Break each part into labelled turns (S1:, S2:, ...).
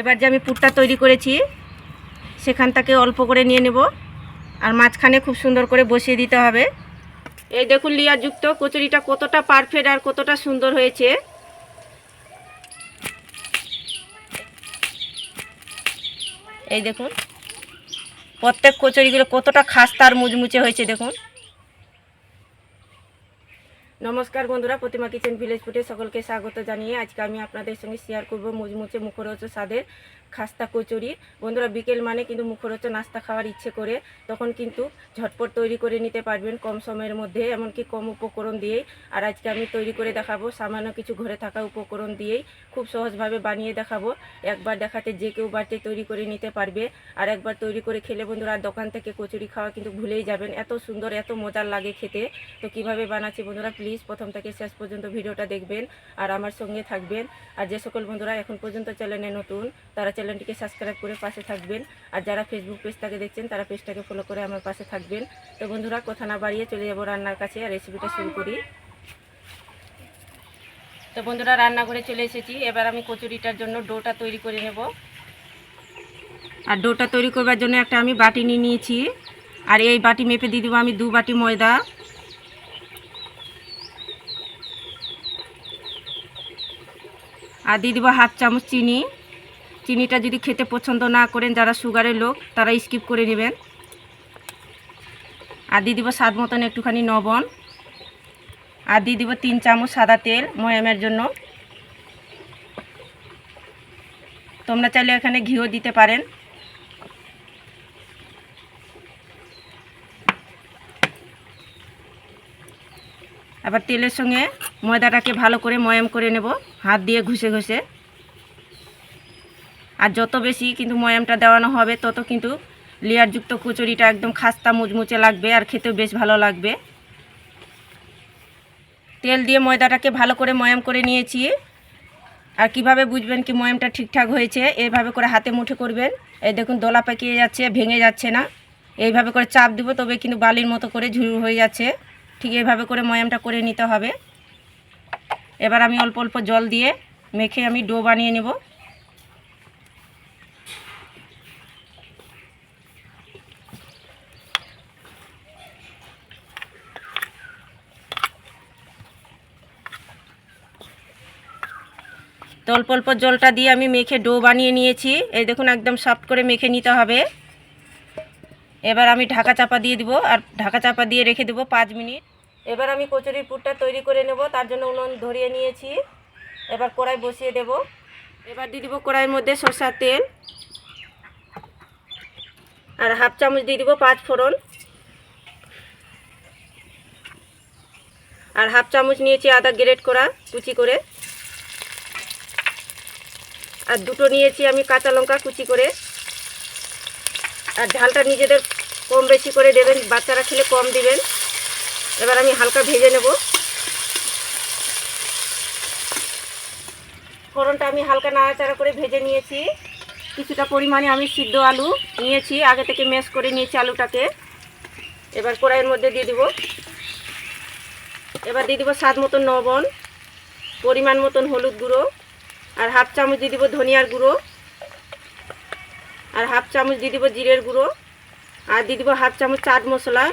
S1: এবার যে আমি পুরটা তৈরি করেছি, সেখান থেকে অল্প করে নিয়ে নেব। আর মাঝখানে খুব সুন্দর করে বসিয়ে দিতে হবে। এই দেখুন লিয়ারযুক্ত, কচুরিটা কতটা পারফেক্ট আর কতটা সুন্দর হয়েছে। এই দেখুন, প্রত্যেক কচুরিগুলো কতটা খাস্তা আর মুচমুচে হয়েছে দেখুন। নমস্কার বন্ধুরা, প্রতিমা কিচেন ভিলেজ ফুটে সকলকে স্বাগত জানিয়ে আজকে আমি আপনাদের সঙ্গে শেয়ার করব মুচমুচে মুখরোচ স্বাদের খাস্তা কচুরি। বন্ধুরা, বিকেল মানে কিন্তু মুখরোচ নাস্তা খাওয়ার ইচ্ছে করে, তখন কিন্তু ঝটপট তৈরি করে নিতে পারবেন কম সময়ের মধ্যে, এমনকি কম উপকরণ দিয়েই। আর আজকে আমি তৈরি করে দেখাবো, সামান্য কিছু ঘরে থাকা উপকরণ দিয়েই খুব সহজভাবে বানিয়ে দেখাবো। একবার দেখাতে যে কেউ বাড়িতে তৈরি করে নিতে পারবে, আর একবার তৈরি করে খেলে বন্ধুরা, আর দোকান থেকে কচুরি খাওয়া কিন্তু ভুলেই যাবেন। এত সুন্দর, এত মজার লাগে খেতে। তো কীভাবে বানাচ্ছি বন্ধুরা প্লিজ প্রথম থেকে শেষ পর্যন্ত ভিডিওটা দেখবেন আর আমার সঙ্গে থাকবেন। আর যে সকল বন্ধুরা এখন পর্যন্ত চ্যানেলে নতুন, তারা চ্যানেলটিকে সাবস্ক্রাইব করে পাশে থাকবেন। আর যারা ফেসবুক পেজটাকে দেখছেন, তারা পেজটাকে ফলো করে আমার পাশে থাকবেন। তো বন্ধুরা, কথা না বাড়িয়ে চলে যাব রান্নার কাছে আর রেসিপিটা শুরু করি। তো বন্ধুরা রান্না করে চলে এসেছি। এবার আমি কচুরিটার জন্য ডোটা তৈরি করে নেব। আর ডোটা তৈরি করবার জন্য একটা আমি বাটি নিয়ে নিয়েছি। আর এই বাটি মেপে দিয়ে দেবো আমি দু বাটি ময়দা। আর দিয়ে দেবো হাফ চামচ চিনি। চিনিটা যদি খেতে পছন্দ না করেন, যারা সুগারের লোক, তারা স্কিপ করে নেবেন। আর দিয়ে দিব স্বাদ মতন একটুখানি লবণ। আর দিয়ে দিব তিন চামচ সাদা তেল ময়ামের জন্য। তোমরা চাইলে এখানে ঘিও দিতে পারেন। আবার তেলের সঙ্গে ময়দাটাকে ভালো করে ময়াম করে নেব। হাত দিয়ে ঘষে ঘষে। আর যত বেশি কিন্তু ময়ামটা দেওয়ানো হবে, তত কিন্তু লেয়ারযুক্ত কচুরিটা একদম খাস্তা মুচমুচে লাগবে আর খেতেও বেশ ভালো লাগবে। তেল দিয়ে ময়দাটাকে ভালো করে ময়াম করে নিয়েছি। আর কীভাবে বুঝবেন কি ময়ামটা ঠিকঠাক হয়েছে? এইভাবে করে হাতে মুঠে করবেন। এই দেখুন, দোলা পাকিয়ে যাচ্ছে, ভেঙে যাচ্ছে না। এইভাবে করে চাপ দিব, তবে কিন্তু বালির মতো করে ঝুড়ু হয়ে যাচ্ছে। ঠিক এইভাবে করে ময়ামটা করে নিতে হবে। এবার আমি অল্প অল্প জল দিয়ে মেখে আমি ডো বানিয়ে নেব। তো অল্প অল্প জলটা দিয়ে আমি মেখে ডো বানিয়ে নিয়েছি। এই দেখুন, একদম সফট করে মেখে নিতে হবে। এবার আমি ঢাকা চাপা দিয়ে দিব, আর ঢাকা চাপা দিয়ে রেখে দেবো পাঁচ মিনিট। এবার আমি কচুরির পুরটা তৈরি করে নেব, তার জন্য উনুন ধরিয়ে নিয়েছি। এবার কড়াই বসিয়ে দেব। এবার দিয়ে দিব কড়াইয়ের মধ্যে সরষার তেল। আর হাফ চামচ দিয়ে দিব পাঁচ ফোড়ন। আর হাফ চামচ নিয়েছি আদা গ্রেট করা কুচি করে। আর দুটো নিয়েছি আমি কাঁচা লঙ্কা কুচি করে। আর ঝালটা নিজেদের কম বেশি করে দেবেন, বাচ্চারা খেলে কম দিবেন। এবার আমি হালকা ভেজে নেব। ফোড়নটা আমি হালকা নাড়াচাড়া করে ভেজে নিয়েছি। কিছুটা পরিমাণে আমি সিদ্ধ আলু নিয়েছি, আগে থেকে ম্যাশ করে নিয়েছি আলুটাকে। এবার কড়াইয়ের মধ্যে দিয়ে দিব। এবার দিয়ে দিব স্বাদ মতন লবণ, পরিমাণ মতন হলুদ গুঁড়ো, আর হাফ চামচ দিয়ে দিব ধনিয়ার গুঁড়ো, আর হাফ চামচ দিয়ে দিব জিরের গুঁড়ো, আর দিয়ে দিব হাফ চামচ চাট মশলা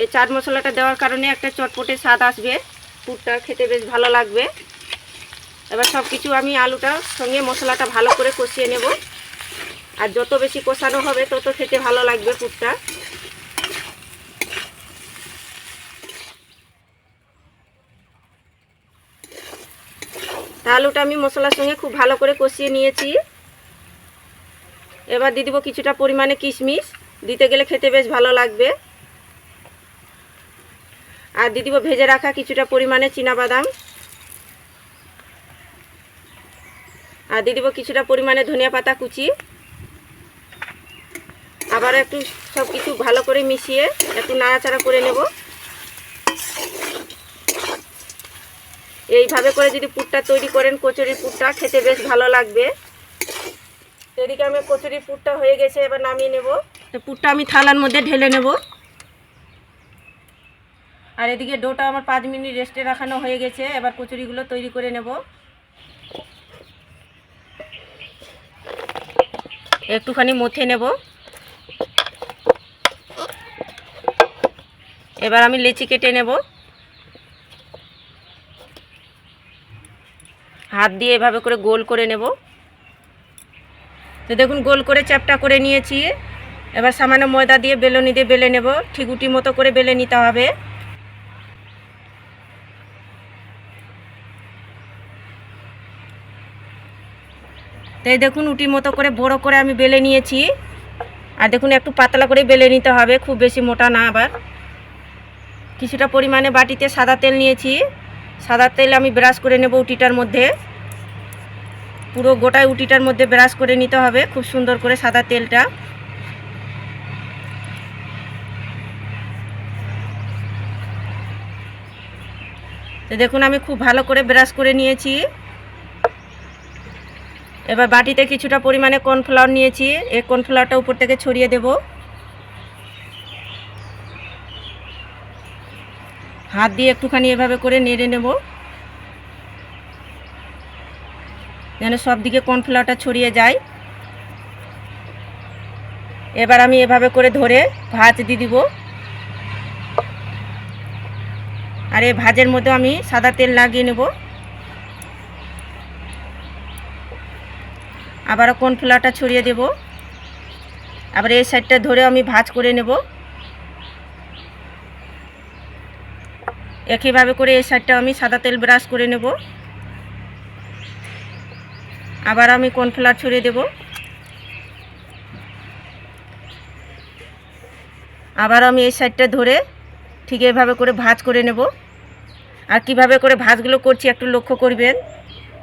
S1: এই চাট মশলাটা দেওয়ার কারণে একটা চটপটে স্বাদ আসবে। পুরটা খেতে বেশ ভালো লাগবে। এবার সব কিছু আমি আলুটার সঙ্গে মশলাটা ভালো করে কষিয়ে নেব। আর যত বেশি কষানো হবে, তত খেতে ভালো লাগবে পুরটা। আলুটা আমি মশলার সঙ্গে খুব ভালো করে কষিয়ে নিয়েছি। এবার দিয়ে দিব কিছুটা পরিমাণে কিশমিশ। দিতে গেলে খেতে বেশ ভালো লাগবে। আর দিয়ে দিব ভেজে রাখা কিছুটা পরিমাণে বাদাম আর দিয়ে দিব কিছুটা পরিমাণে ধনিয়া পাতা কুচি। আবার একটু সব কিছু ভালো করে মিশিয়ে একটু নাড়াচাড়া করে নেব। এইভাবে করে যদি পুরটা তৈরি করেন, কচুরির পুরটা খেতে বেশ ভালো লাগবে। এদিকে আমার কচুরির পুরটা হয়ে গেছে, এবার নামিয়ে নেব। তো পুরটা আমি থালার মধ্যে ঢেলে নেব। আর এদিকে ডোটা আমার পাঁচ মিনিট রেস্টে রাখানো হয়ে গেছে, এবার কচুরিগুলো তৈরি করে নেব। একটুখানি মথে নেব। এবার আমি লেচি কেটে নেব। হাত দিয়ে এভাবে করে গোল করে নেব। তো দেখুন, গোল করে চ্যাপটা করে নিয়েছি। এবার সামান্য ময়দা দিয়ে বেলনি দিয়ে বেলে নেব। ঠিকুটি মতো করে বেলে নিতে হবে। তো এই দেখুন উটির মতো করে, বড় করে আমি বেলে নিয়েছি। আর দেখুন একটু পাতলা করে বেলে নিতে হবে, খুব বেশি মোটা না আবার। কিছুটা পরিমাণে বাটিতে সাদা তেল নিয়েছি। সাদা তেল আমি ব্রাশ করে নেব উটিটার মধ্যে। পুরো গোটায় উটিটার মধ্যে ব্রাশ করে নিতে হবে, খুব সুন্দর করে সাদা তেলটা। তো দেখুন আমি খুব ভালো করে ব্রাশ করে নিয়েছি। এবার বাটিতে কিছুটা পরিমাণে কর্নফ্লাওয়ার নিয়েছি। এই কর্নফ্লাওয়ারটা উপর থেকে ছড়িয়ে দেব। হাত দিয়ে একটুখানি এভাবে করে নেড়ে নেব। যেন সব দিকে কর্নফ্লাওয়ারটা ছড়িয়ে যায়। এবার আমি এভাবে করে ধরে ভাজ দিয়ে দিব। আর এই ভাজের মধ্যে আমি সাদা তেল লাগিয়ে নেব। আবারও কোন কর্নফ্লাওয়ারটা ছড়িয়ে দেব? আবার এই সাইডটা ধরে আমি ভাজ করে নেব। একইভাবে করে এই সাইডটা আমি সাদা তেল ব্রাশ করে নেব। আবার আমি কোন কর্নফ্লাওয়ার ছড়িয়ে দেব? আবার আমি এই সাইডটা ধরে ঠিক এভাবে করে ভাজ করে নেব। আর কীভাবে করে ভাজগুলো করছি একটু লক্ষ্য করবেন।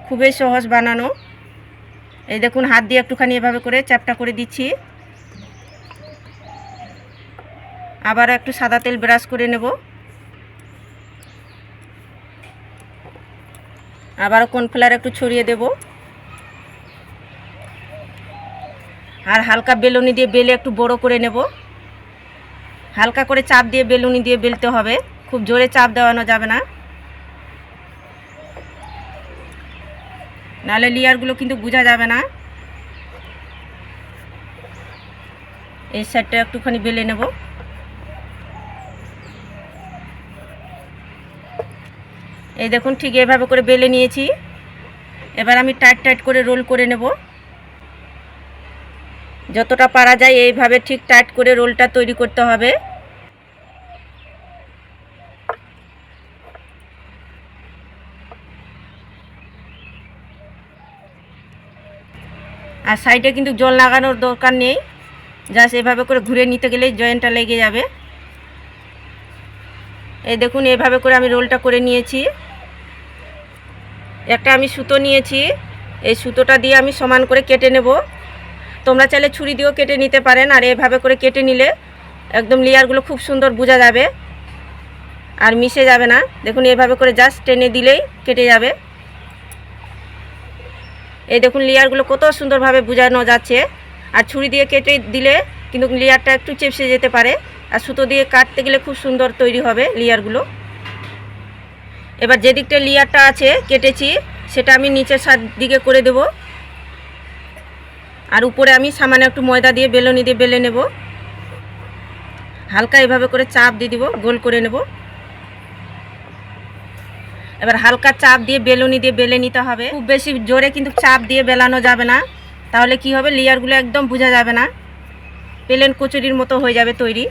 S1: খুবই সহজ বানানো। এই দেখুন, হাত দিয়ে একটুখানি এভাবে করে চ্যাপটা করে দিচ্ছি। আবার একটু সাদা তেল ব্রাশ করে নেব। আবারও কর্নফ্লাওয়ার একটু ছড়িয়ে দেব। আর হালকা বেলুনি দিয়ে বেলে একটু বড় করে নেব। হালকা করে চাপ দিয়ে বেলুনি দিয়ে বেলতে হবে। খুব জোরে চাপ দেওয়ানো যাবে না। নাহলে লেয়ারগুলো কিন্তু বোঝা যাবে না। এই সাইডটা একটুখানি বেলে নেব। এই দেখুন ঠিক এভাবে করে বেলে নিয়েছি। এবার আমি টাইট টাইট করে রোল করে নেব। যতটা পারা যায় এইভাবে ঠিক টাইট করে রোলটা তৈরি করতে হবে। আর সাইডে কিন্তু জল লাগানোর দরকার নেই। জাস্ট এভাবে করে ঘুরে নিতে গেলেই জয়েন্টটা লেগে যাবে। এই দেখুন, এভাবে করে আমি রোলটা করে নিয়েছি। একটা আমি সুতো নিয়েছি। এই সুতোটা দিয়ে আমি সমান করে কেটে নেব। তোমরা চাইলে ছুরি দিয়েও কেটে নিতে পারেন, আর এভাবে করে কেটে নিলে একদম লেয়ারগুলো খুব সুন্দর বোঝা যাবে। আর মিশে যাবে না। দেখুন, এভাবে করে জাস্ট টেনে দিলেই কেটে যাবে। এই দেখুন লেয়ারগুলো কত সুন্দরভাবে বোঝানো যাচ্ছে। আর ছুরি দিয়ে কেটে দিলে কিন্তু লেয়ারটা একটু চেপসে যেতে পারে। আর সুতো দিয়ে কাটতে গেলে খুব সুন্দর তৈরি হবে লেয়ারগুলো। এবার যে দিকটা লেয়ারটা আছে কেটেছি, সেটা আমি নিচের সাত দিকে করে দেব। আর উপরে আমি সামান্য একটু ময়দা দিয়ে, বেলনি দিয়ে বেলে নেব। হালকা এভাবে করে চাপ দিয়ে দিব, গোল করে নেব। এবার হালকা চাপ দিয়ে বেলুনি দিয়ে বেলে নিতে হবে। খুব বেশি জোরে কিন্তু চাপ দিয়ে বেলানো যাবে না। তাহলে কি হবে? লেয়ারগুলো একদম বোঝা যাবে না। প্লেন কচুরির মতো হয়ে যাবে তৈরি।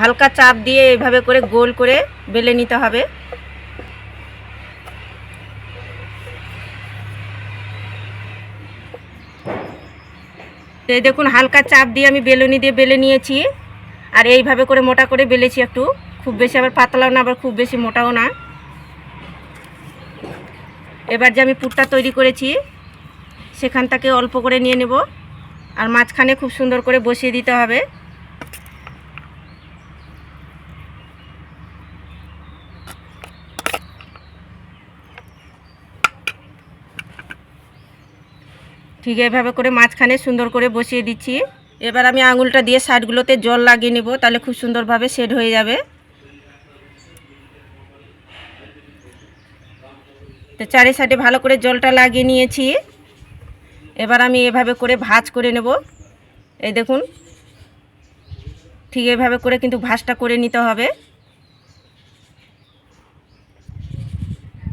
S1: হালকা চাপ দিয়ে এভাবে করে গোল করে বেলে নিতে হবে। এই দেখুন, হালকা চাপ দিয়ে আমি বেলুনি দিয়ে বেলে নিয়েছি। আর এইভাবে করে মোটা করে বেলেছি একটু। খুব বেশি আবার পাতলাও না, আবার খুব বেশি মোটাও না। এবার যে আমি পুরটা তৈরি করেছি, সেখান থেকে অল্প করে নিয়ে নেব। আর মাঝখানে খুব সুন্দর করে বসিয়ে দিতে হবে। ঠিক এভাবে করে মাঝখানে সুন্দর করে বসিয়ে দিচ্ছি। এবার আমি আঙুলটা দিয়ে সাইডগুলোতে জল লাগিয়ে নেব, তাহলে খুব সুন্দরভাবে সেট হয়ে যাবে। তো চারি সাইডে ভালো করে জলটা লাগিয়ে নিয়েছি। এবার আমি এভাবে করে ভাজ করে নেব। এই দেখুন, ঠিক এভাবে করে কিন্তু ভাজটা করে নিতে হবে।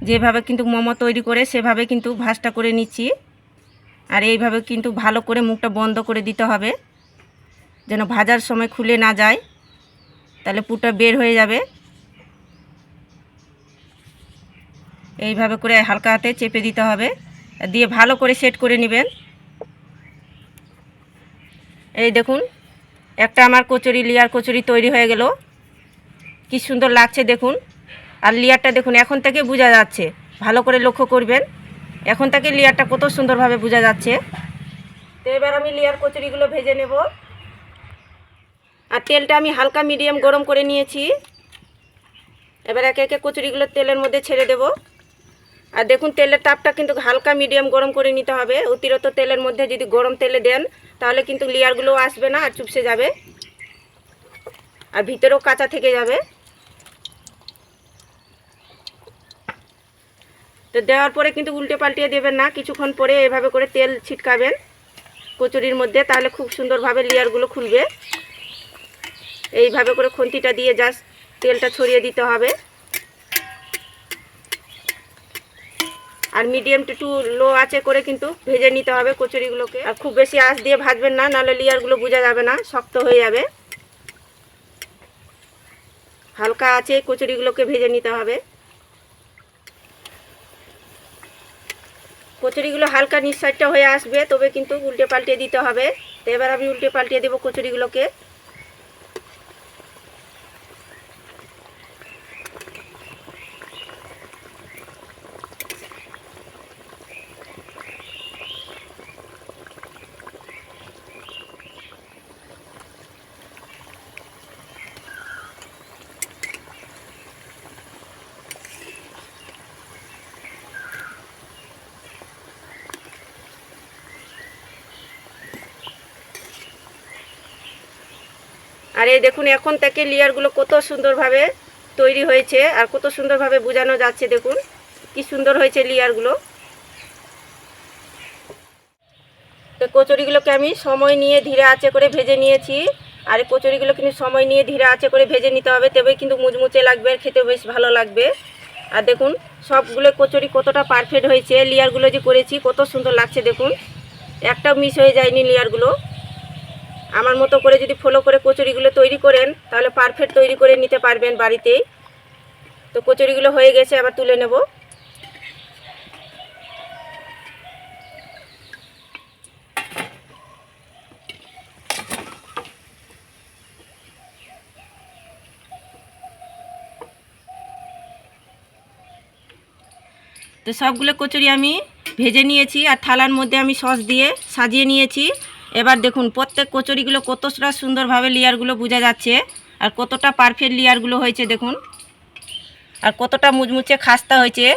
S1: যেভাবে কিন্তু মোমো তৈরি করে সেভাবে কিন্তু ভাজটা করে নিচ্ছি। আর এইভাবে কিন্তু ভালো করে মুখটা বন্ধ করে দিতে হবে, যেন ভাজার সময় খুলে না যায়। তাহলে পুরটা বের হয়ে যাবে। এইভাবে করে হালকা হাতে চেপে দিতে হবে। দিয়ে ভালো করে সেট করে নেবেন। এই দেখুন, একটা আমার কচুরি লিয়ার কচুরি তৈরি হয়ে গেল। কি সুন্দর লাগছে দেখুন। আর লেয়ারটা দেখুন, এখন থেকে বোঝা যাচ্ছে। ভালো করে লক্ষ্য করবেন। এখন থেকে লেয়ারটা কত সুন্দরভাবে বোঝা যাচ্ছে। তো এবার আমি লেয়ার কচুরিগুলো ভেজে নেব। আর তেলটা আমি হালকা মিডিয়াম গরম করে নিয়েছি। এবার একে একে কচুরিগুলো তেলের মধ্যে ছেড়ে দেব। আর দেখুন, তেলের তাপটা কিন্তু হালকা মিডিয়াম গরম করে নিতে হবে। অতিরিক্ত তেলের মধ্যে যদি গরম তেলে দেন, তাহলে কিন্তু লেয়ারগুলো আসবে না আর চুপসে যাবে। আর ভিতরেও কাঁচা থেকে যাবে। তো দেওয়ার পরে কিন্তু উল্টে পাল্টিয়ে দেবেন না। কিছুক্ষণ পরে এভাবে করে তেল ছিটকাবেন কচুরির মধ্যে, তাহলে খুব সুন্দরভাবে লেয়ারগুলো খুলবে। এইভাবে করে খুন্তিটা দিয়ে জাস্ট তেলটা ছড়িয়ে দিতে হবে। আর মিডিয়াম টু টু লো আঁচে করে কিন্তু ভেজে নিতে হবে কচুরিগুলোকে। আর খুব বেশি আঁচ দিয়ে ভাজবেন না, নাহলে লেয়ারগুলো বোঝা যাবে না, শক্ত হয়ে যাবে। হালকা আছে কচুরিগুলোকে ভেজে নিতে হবে। কচুরিগুলো হালকা নিঃসারটা হয়ে আসবে, তবে কিন্তু উল্টে পাল্টে দিতে হবে। তো এবার আমি উল্টে পাল্টে দেবো কচুরিগুলোকে। আর এই দেখুন, এখন থেকে লেয়ারগুলো কত সুন্দরভাবে তৈরি হয়েছে আর কত সুন্দরভাবে বোঝানো যাচ্ছে, দেখুন। কি সুন্দর হয়েছে লেয়ারগুলো তো কচুরিগুলোকে আমি সময় নিয়ে ধীরে আঁচে করে ভেজে নিয়েছি। আর কচুরিগুলো কিন্তু সময় নিয়ে ধীরে আঁচে করে ভেজে নিতে হবে তবে কিন্তু মুচমুচে লাগবে, আর খেতে বেশ ভালো লাগবে। আর দেখুন, সবগুলো কচুরি কতটা পারফেক্ট হয়েছে লেয়ারগুলো যে করেছি, কত সুন্দর লাগছে, দেখুন। একটাও মিস হয়ে যায়নি লেয়ারগুলো আমার মতো করে যদি ফলো করে কচুরিগুলো তৈরি করেন, তাহলে পারফেক্ট তৈরি করে নিতে পারবেন বাড়িতেই। তো কচুরিগুলো হয়ে গেছে আবার তুলে নেব। তো সবগুলো কচুরি আমি ভেজে নিয়েছি, আর থালার মধ্যে আমি সস দিয়ে সাজিয়ে নিয়েছি। এবার দেখুন, প্রত্যেক কচুরিগুলো কতটা সুন্দরভাবে লেয়ারগুলো বোঝা যাচ্ছে, আর কতটা পারফেক্ট লেয়ারগুলো হয়েছে দেখুন। আর কতটা মুচমুচে খাস্তা হয়েছে,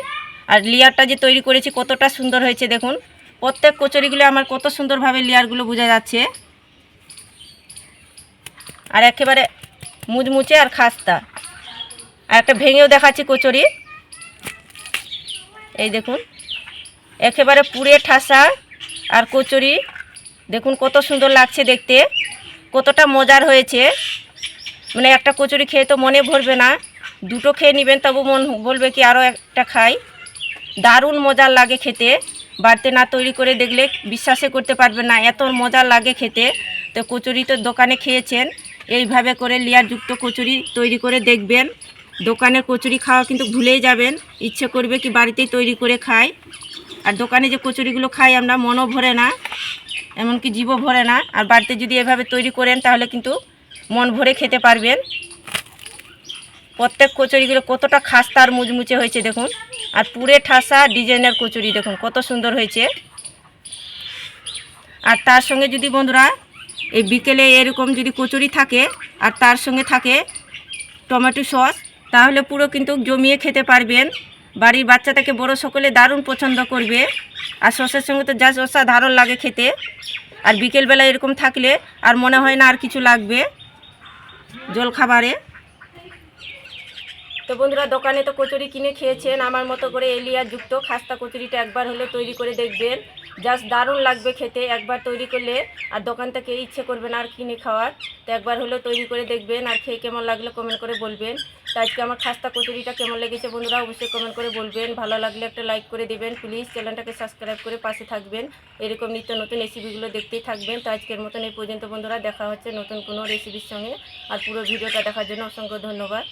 S1: আর লেয়ারটা যে তৈরি করেছি কতটা সুন্দর হয়েছে দেখুন। প্রত্যেক কচুরিগুলো আমার কত সুন্দরভাবে লেয়ারগুলো বোঝা যাচ্ছে। আর একেবারে মুচমুচে আর খাস্তা। আর একটা ভেঙেও দেখাচ্ছি কচুরি। এই দেখুন, একেবারে পুরে ঠাসা আর কচুরি। দেখুন কত সুন্দর লাগছে দেখতে। কতটা মজার হয়েছে। মানে একটা কচুরি খেয়ে তো মনে ভরবে না। দুটো খেয়ে নেবেন তবু মন বলবে কি আরও একটা খাই। দারুণ মজার লাগে খেতে। বাড়িতে না তৈরি করে দেখলে বিশ্বাসে করতে পারবেন না, এত মজার লাগে খেতে। তো কচুরি তো দোকানে খেয়েছেন। এইভাবে করে লেয়ারযুক্ত কচুরি তৈরি করে দেখবেন। দোকানের কচুরি খাওয়া কিন্তু ভুলেই যাবেন। ইচ্ছে করবে কি বাড়িতেই তৈরি করে খাই। আর দোকানে যে কচুরিগুলো খাই আমরা মনও ভরে না। এমনকি জীবও ভরে না। আর বাড়িতে যদি এভাবে তৈরি করেন, তাহলে কিন্তু মন ভরে খেতে পারবেন। প্রত্যেক কচুরিগুলো কতটা খাস্তা আর মুচমুচে হয়েছে দেখুন। আর পুরে ঠাসা ডিজাইনের কচুরি দেখুন, কত সুন্দর হয়েছে। আর তার সঙ্গে যদি বন্ধুরা, এই বিকেলে এরকম যদি কচুরি থাকে, আর তার সঙ্গে থাকে টমেটো সস, তাহলে পুরো কিন্তু জমিয়ে খেতে পারবেন। বাড়ির বাচ্চা থেকে বড় সকলে দারুণ পছন্দ করবে। আর সসের সঙ্গে তো যা অসাধারণ লাগে খেতে। আর বিকেলবেলা এরকম থাকলে আর মনে হয় না আর কিছু লাগবে জল খাবারে। তো বন্ধুরা, দোকানে তো কচুরি কিনে খেয়েছেন। আমার মতো করে এলিয়া যুক্ত খাস্তা কচুরিটা একবার হলে তৈরি করে দেখবেন। জাস্ট দারুণ লাগবে খেতে একবার তৈরি করলে। আর দোকান থেকে ইচ্ছে করবে না আর কিনে খাওয়ার। তো একবার হলেও তৈরি করে দেখবেন। আর খেয়ে কেমন লাগলে কমেন্ট করে বলবেন। তো আজকে আমার খাস্তা কচুরিটা কেমন লেগেছে বন্ধুরা অবশ্যই কমেন্ট করে বলবেন। ভালো লাগলে একটা লাইক করে দেবেন। প্লিজ চ্যানেলটাকে সাবস্ক্রাইব করে পাশে থাকবেন। এরকম নিত্য নতুন রেসিপিগুলো দেখতেই থাকবেন। তো আজকের মতন এই পর্যন্ত বন্ধুরা, দেখা হচ্ছে নতুন কোনো রেসিপির সঙ্গে। আর পুরো ভিডিওটা দেখার জন্য অসংখ্য ধন্যবাদ।